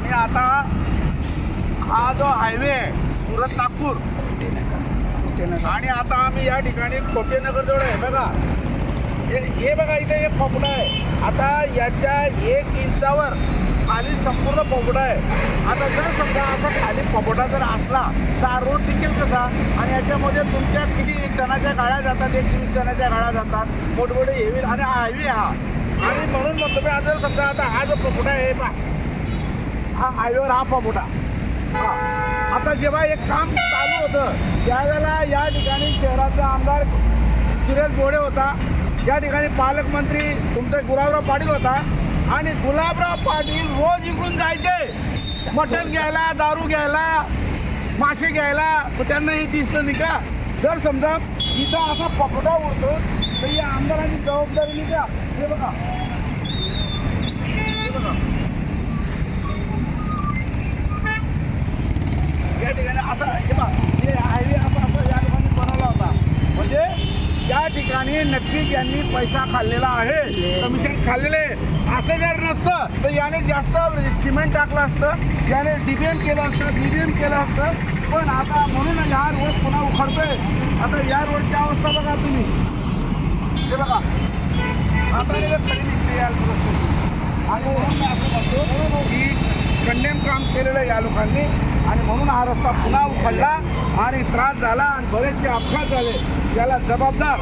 आणि आता हा जो हायवे आहे सुरत नागपूर. आणि आता आम्ही या ठिकाणी कोटेनगर जवळ आहे बघा. हे हे बघा इथे एक पोपडा आहे. आता याच्या एक इंचावर खाली संपूर्ण पोपडा आहे. आता जर समजा असा खाली पोपडा जर असला तर हा रोड टिकेल कसा? आणि याच्यामध्ये तुमच्या किती टनाच्या गाड्या जातात? एकशे वीस टनाच्या गाड्या जातात. मोठमोठे हेवी आणि हायवे हा. आणि म्हणून म्हणतो मी आता जर समजा आता हा जो पोपडा आहे पा हा हायवेवर हा पोपडा हा. आता जेव्हा एक काम चालू होतं त्यावेळेला या ठिकाणी शहराचा आमदार सुरेश बोडे होता. या ठिकाणी पालकमंत्री तुमचा गुलाबराव पाटील होता. आणि गुलाबराव पाटील रोज इकडून जायचे. मटण घ्यायला दारू घ्यायला मासे घ्यायला. त्यांना हे दिसलं नाही का? जर समजा इथं असा पकडा उडतो तर या आमदारांची जबाबदारी नाही द्या हे बघा हे बघा या ठिकाणी असा हे बघ हे हायवे असा असा या ठिकाणी बनवला होता म्हणजे या ठिकाणी नक्कीच यांनी पैसा खाल्लेला आहे. कमिशन खाल्लेले असं जर नसतं तर याने जास्त सिमेंट टाकलं असतं याने डीबीएम केलं असतं बीबीएम केलं असतं. पण आता म्हणून ह्या रोड पुन्हा उखडतोय. आता या रोडची अवस्था बघा तुम्ही. हे बघा. आता खरी निघते या आणि म्हणून असं म्हणतो की कंडेम काम केलेलं आहे या लोकांनी. आणि म्हणून हा रस्ता पुन्हा उखडला आणि त्रास झाला आणि बरेचसे अपघात झाले. याला जबाबदार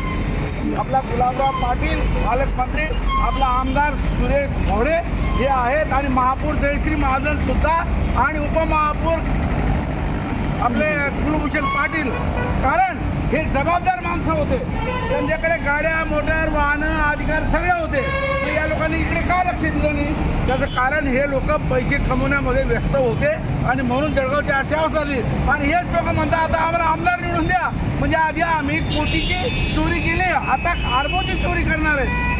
आपला गुलाबराव पाटील पालकमंत्री आपला आमदार सुरेश भोडे हे आहेत आणि महापौर जयश्री महाजन सुद्धा आणि उपमहापौर आपले कुलभूषण पाटील. कारण हे जबाबदार माणसं होते. त्यांच्याकडे गाड्या मोटर वाहनं अधिकार सगळे होते. तर या लोकांनी इकडे का लक्ष दिलं नाही? त्याचं कारण हे लोक पैसे कमवण्यामध्ये व्यस्त होते आणि म्हणून जळगावची अशी झाली. आणि हेच लोक म्हणतात आता आम्हाला आमदार निवडून द्या. म्हणजे आधी आम्ही कोटीची चोरी आता आरबोची चोरी करणार आहे.